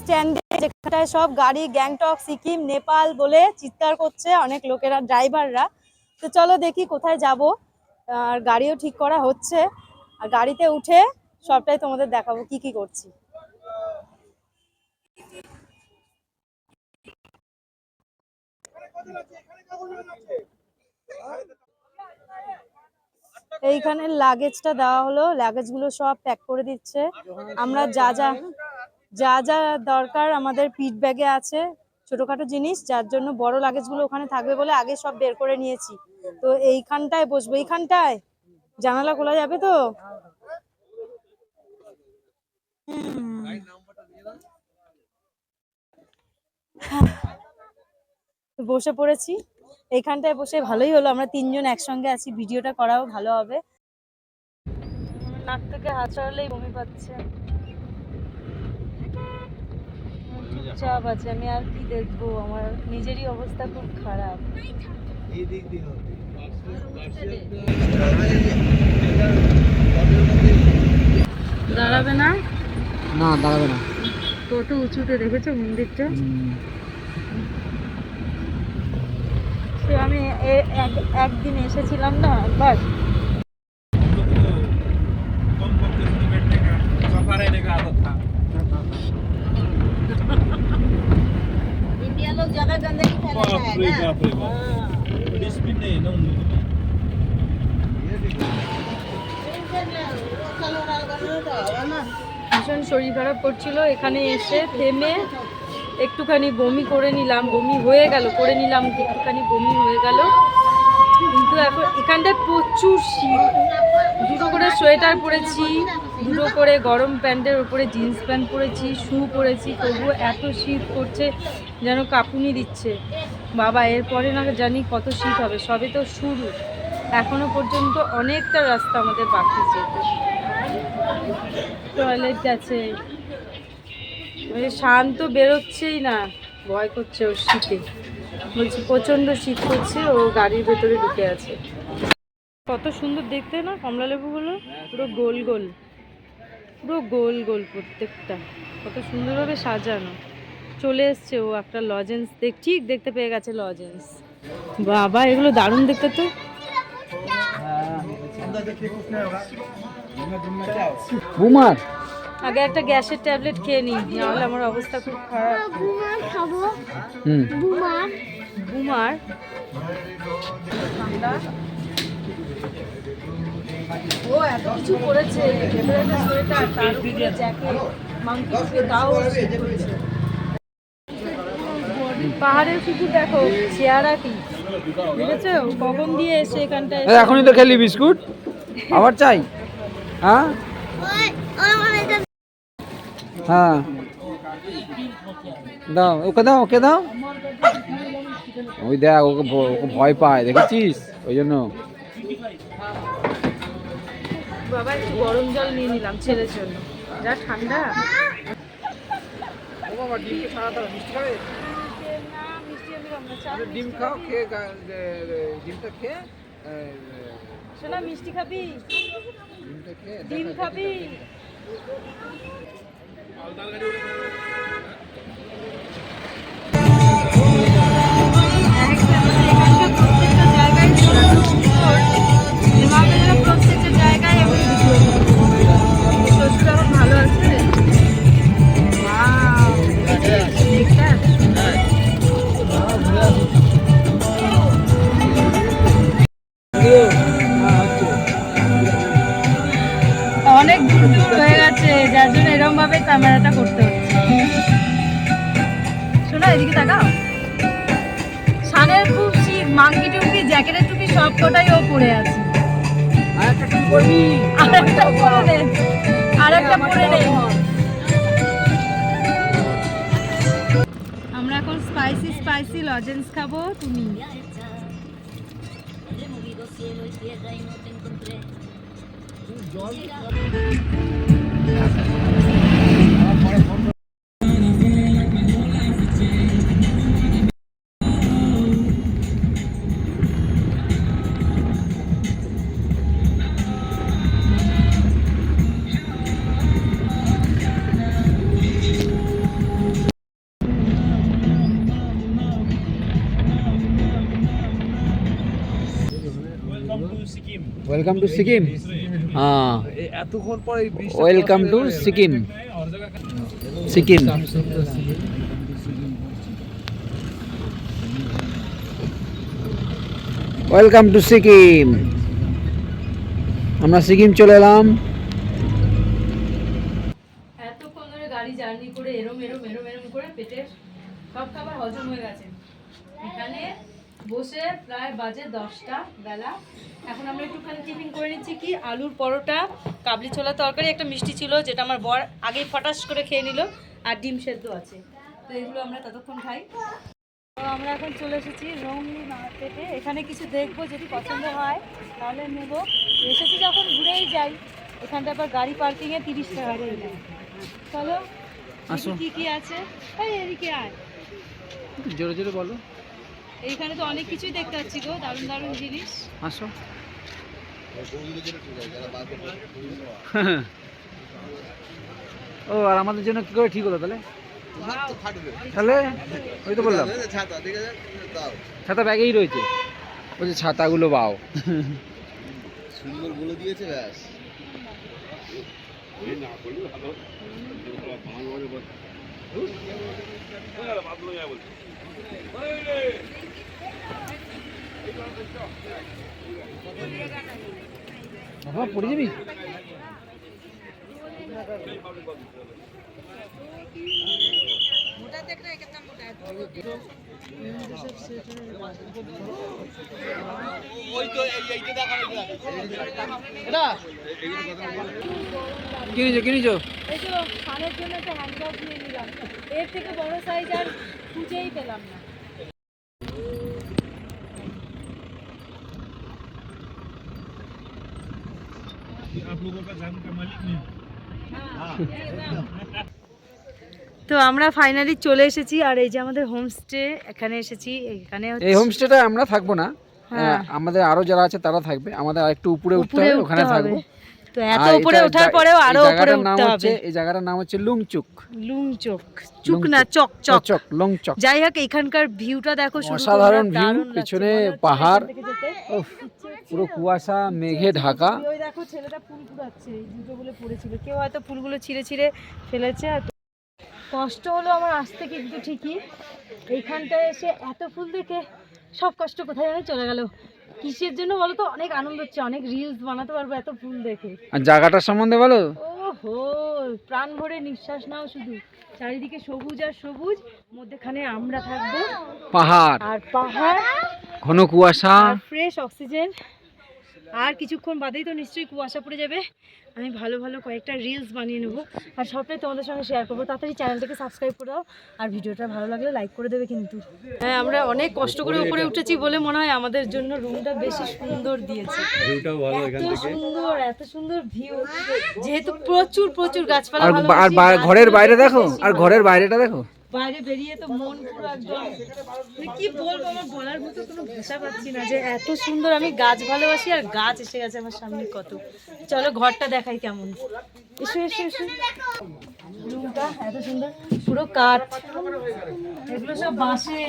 স্ট্যান্ডে যেখানটায় সব গাড়ি, গ্যাংটক, সিকিম, নেপাল বলে চিৎকার করছে অনেক লোকেরা, ড্রাইভাররা। তো চলো দেখি কোথায় যাব। আর গাড়িও ঠিক করা হচ্ছে। আর গাড়িতে উঠে সবটাই তোমাদের দেখাবো, কি কি করছি। এইখানে লাগেজটা দেওয়া হলো লাগেজগুলো সব প্যাক করে দিচ্ছে। আমরা যা যা যা যা দরকার আমাদের পিট ব্যাগে আছে, ছোটখাটো জিনিস, যার জন্য বড় লাগেজগুলো ওখানে থাকবে বলে আগে সব বের করে নিয়েছি। তো এইখানটায় বসবো, এইখানটায়? জানালা খোলা যাবে তো? বসে পড়েছি। এইখানটায় বসে ভালোই হলো, আমরা তিনজন একসঙ্গে আছি, ভিডিওটা করাও ভালো হবে। নাক থেকে হাত সরালেই বমি পাচ্ছে। চুপচাপ আছে আমি আর কি দেখব? আমার নিজেরই অবস্থা খুব খারাপ। দাঁড়াবে না? না দাঁড়াবে না। কত উঁচুতে দেখেছ মন্দিরটা? সে আমি একদিন এসেছিলাম না একবার? ভীষণ শরীর খারাপ করছিল, এখানে এসে থেমে একটুখানি বমি করে নিলাম, বমি হয়ে গেল, করে নিলাম, একটুখানি বমি হয়ে গেল। কিন্তু এখন এখানটায় প্রচুর শীত। দুটো করে সোয়েটার পরেছি, দুটো করে গরম প্যান্টের উপরে জিন্স প্যান্ট পরেছি, শু পরেছি, তবুও এত শীত করছে যেন কাঁপুনি দিচ্ছে। বাবা, এরপরে না জানি কত শীত হবে, সবে তো শুরু। এখনও পর্যন্ত অনেকটা রাস্তা আমাদের বাকি যেতে টয়লেট আছে। ওই শান্ত বেরোচ্ছেই না। ভয় করছে ওর শীতে। বলছি, প্রচণ্ড শীত করছে, ও গাড়ির ভেতরে ঢুকে আছে। কত সুন্দর দেখতে না কমলা লেবুগুলো পুরো গোল গোল। পুরো গোল গোল প্রত্যেকটা। কত সুন্দরভাবে সাজানো। চলে এসছে ও একটা লজেন্স দেখ ঠিক দেখতে পেয়ে গেছে লজেন্স বাবা, এগুলো দারুণ দেখতে তো। বুমার। আগে একটা গ্যাসের ট্যাবলেট খেয়ে নিই নাহলে আমার অবস্থা খুব খারাপ। হুম। বুমার। ও এত কিছু করেছে। ভেতরে একটা সোয়েটার তার উপরে জ্যাকেট মাংকি তাও পাহাড়ের শুধু দেখো চেয়ারা কি? বুঝেছ কখন দিয়ে এসে এখানটায় এখনই তো খেলি বিস্কুট। আবার চাই? হ্যাঁ? হ্যাঁ। দাও ওকে দাও ওকে দাও। ওই দেখ ওকে ওকে ভয় পায় দেখেছিস? ওই জন্য। বাবা একটু গরম জল নিয়ে নিলাম ছেলের জন্য। যা ঠান্ডা। ডিম খাও খেয়ে ডিমটা খেয়ে শোনা মিষ্টি খাবি? ডিম খাবি? প্রত্যেকটা এদিকে তাকাও। সানের খুব শীত মাংকি টুপি জ্যাকেটের টুপি সব কটাই ও পরে আছে। আর একটা আর একটা পরে নে। আমরা এখন স্পাইসি স্পাইসি লজেন্স খাব তুমি। জল ওয়েলকাম টু সিকিম হ্যাঁ এতক্ষণ পর welcome to Sikkim Sikkim welcome to Sikkim আমরা সিকিম চলে এলাম। এতক্ষণ ধরে গাড়ি জার্নি করে এরম এরম এরম এরম করে পেটে সব খাবার হজম হয়ে গেছে। এখানে বসে প্রায় বাজে দশটা বেলা। এখন আমরা একটুখানি টিফিন করে নিচ্ছি কি? আলুর পরোটা কাবলি ছোলা তরকারি একটা মিষ্টি ছিল যেটা আমার বর আগেই ফটাস করে খেয়ে নিল আর ডিম সেদ্ধ আছে। তো এগুলো আমরা ততক্ষণ খাই। তো আমরা এখন চলে এসেছি রোমনি মার্কেটে এখানে কিছু দেখব যদি পছন্দ হয় তাহলে নেব। এসেছি যখন ঘুরেই যাই। এখানটা আবার গাড়ি পার্কিংয়ে তিরিশ টাকা চলো কি কি আছে? এই এদিকে আয়। জোরে জোরে বলো। এইখানে তো অনেক কিছুই দেখতে পাচ্ছি গো দারুণ দারুণ জিনিস। আসো। ও আর আমাদের জন্য কি করে ঠিক হলো তাহলে? তাহলে ওই তো বললাম। ছাতা ব্যাগেই রয়েছে। বলছে ছাতাগুলো বাও। সুন্দর বলে দিয়েছে ব্যাস বাবা, পড়ে যাবি? কি নিছো কি নিছো এই তো খানের জন্য একটা হ্যান্ড ব্যাগ নিয়ে নিলাম। এর থেকে বড় সাইজ আর খুঁজেই পেলাম না। তো আমরা ফাইনালি চলে এসেছি আর এই যে আমাদের হোমস্টে এখানে এসেছি এখানে এই হোমস্টেটা আমরা থাকব না। হ্যাঁ। আমাদের আরও যারা আছে তারা থাকবে। আমাদের আরেকটু উপরে উঠতে হবে ওখানে থাকব। তো এত উপরে ওঠার পরেও আরও উপরে নাম উঠতে হচ্ছে হবে। এই জায়গাটার নাম হচ্ছে লুংচুক। লুংচক। চুক না চক চক। চক লংচক। যাই হোক এখানকার ভিউটা দেখো অসাধারণ লাগছে, পিছনে পাহাড়। পুরো কুয়াশা মেঘে ঢাকা। ওই দেখো ছেলেটা ফুল কুড়াচ্ছে। এই বলে পড়েছিল। কেউ হয়তো ফুলগুলো ছিঁড়ে ছিঁড়ে ফেলেছে। আর কষ্ট হলো আমার আসতে কিন্তু ঠিকই। এইখানটায় এসে এত ফুল দেখে সব কষ্ট কোথায় জানি চলে গেল। কিসের জন্য বলো তো? অনেক আনন্দ হচ্ছে। অনেক রিলস বানাতে পারব এত ফুল দেখে। আর জায়গাটার সম্বন্ধে বলো? ওহো প্রাণ ভরে নিঃশ্বাস নাও শুধু। চারিদিকে সবুজ আর সবুজ মধ্যেখানে আমরা থাকব। পাহাড়। আর পাহাড়। ঘন কুয়াশা। আর ফ্রেশ অক্সিজেন আর কিছুক্ষণ বাদেই তো নিশ্চয়ই কুয়াশা পড়ে যাবে। আমি ভালো ভালো কয়েকটা রিলস বানিয়ে নেব। আর সবটাই তোমাদের সঙ্গে শেয়ার করব। তাড়াতাড়ি চ্যানেলটাকে সাবস্ক্রাইব করে দাও। আর ভিডিওটা ভালো লাগলে লাইক করে দেবে কিন্তু। হ্যাঁ আমরা অনেক কষ্ট করে উপরে উঠেছি বলে মনে হয় আমাদের জন্য রুমটা বেশি সুন্দর দিয়েছে। এত সুন্দর এত সুন্দর ভিউ যেহেতু প্রচুর প্রচুর গাছপালা আর ঘরের বাইরে দেখো। আর ঘরের বাইরেটা দেখো। বাইরে বেরিয়ে তো মন পুরো একদম মানে কি বলব আমার বলার মতো কোনো ভাষা পাচ্ছি না যে এত সুন্দর আমি গাছ ভালোবাসি আর গাছ এসে গেছে আমার সামনে কত। চলো ঘরটা দেখাই কেমন। এসো এসো এসো। রুমটা এত সুন্দর। পুরো কাঠ। এগুলো সব বাঁশে।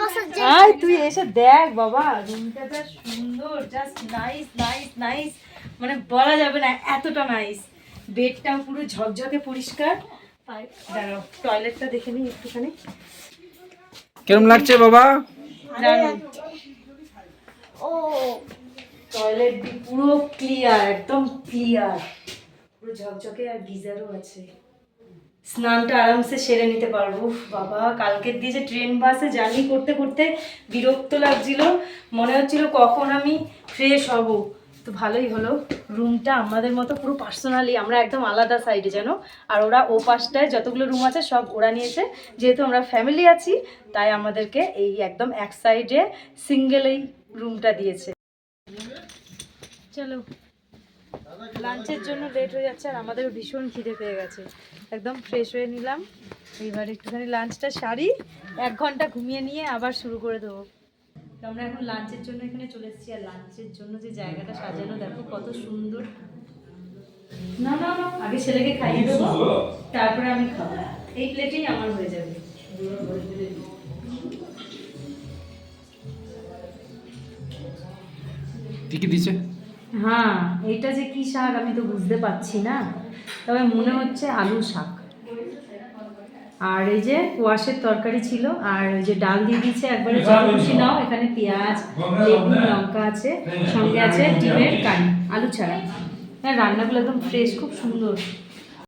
বসার আয় তুই এসে দেখ বাবা রুমটা যা সুন্দর জাস্ট নাইস নাইস নাইস মানে বলা যাবে না এতটা নাইস বেডটা পুরো ঝকঝকে পরিষ্কার। দাঁড়াও টয়লেটটা দেখে নিই একটুখানি। কিরম লাগছে বাবা? ও টয়লেট পুরো ক্লিয়ার একদম ক্লিয়ার পুরো ঝকঝকে আর গিজারও আছে। স্নানটা আরামসে সেরে নিতে পারব। বাবা কালকের দিয়ে যে ট্রেন বাসে জার্নি করতে করতে বিরক্ত লাগছিল। মনে হচ্ছিল কখন আমি ফ্রেশ হব। তো ভালোই হলো। রুমটা আমাদের মতো পুরো পার্সোনালি আমরা একদম আলাদা সাইডে যেন আর ওরা ও পাশটায় যতগুলো রুম আছে, সব ওরা নিয়েছে। যেহেতু আমরা ফ্যামিলি আছি, তাই আমাদেরকে এই একদম এক সাইডে সিঙ্গেল এই রুমটা দিয়েছে। চলো লাঞ্চের জন্য লেট হয়ে যাচ্ছে আর আমাদের ভীষণ খিদে পেয়ে গেছে। একদম ফ্রেশ হয়ে নিলাম। এইবার একটুখানি লাঞ্চটা সারি, এক ঘণ্টা ঘুমিয়ে নিয়ে আবার শুরু করে দেবো। তো আমরা এখন লাঞ্চের জন্য এখানে চলে এসেছি আর লাঞ্চের জন্য যে জায়গাটা সাজানো দেখো কত সুন্দর। না না আগে ছেলেকে খাইয়ে দেবো তারপরে আমি খাব। এই প্লেটেই আমার হয়ে যাবে। দিচ্ছে হ্যাঁ এটা যে কি শাক আমি তো বুঝতে পারছি না। তবে মনে হচ্ছে আলু শাক। আর এই যে কোয়াশের তরকারি ছিল আর ওই যে ডাল দিয়ে দিয়েছে একবারে খুশি নাও এখানে পেঁয়াজ লেবু লঙ্কা। আছে সঙ্গে আছে ডিমের কারি আলু ছাড়া। হ্যাঁ রান্নাগুলো একদম ফ্রেশ খুব সুন্দর।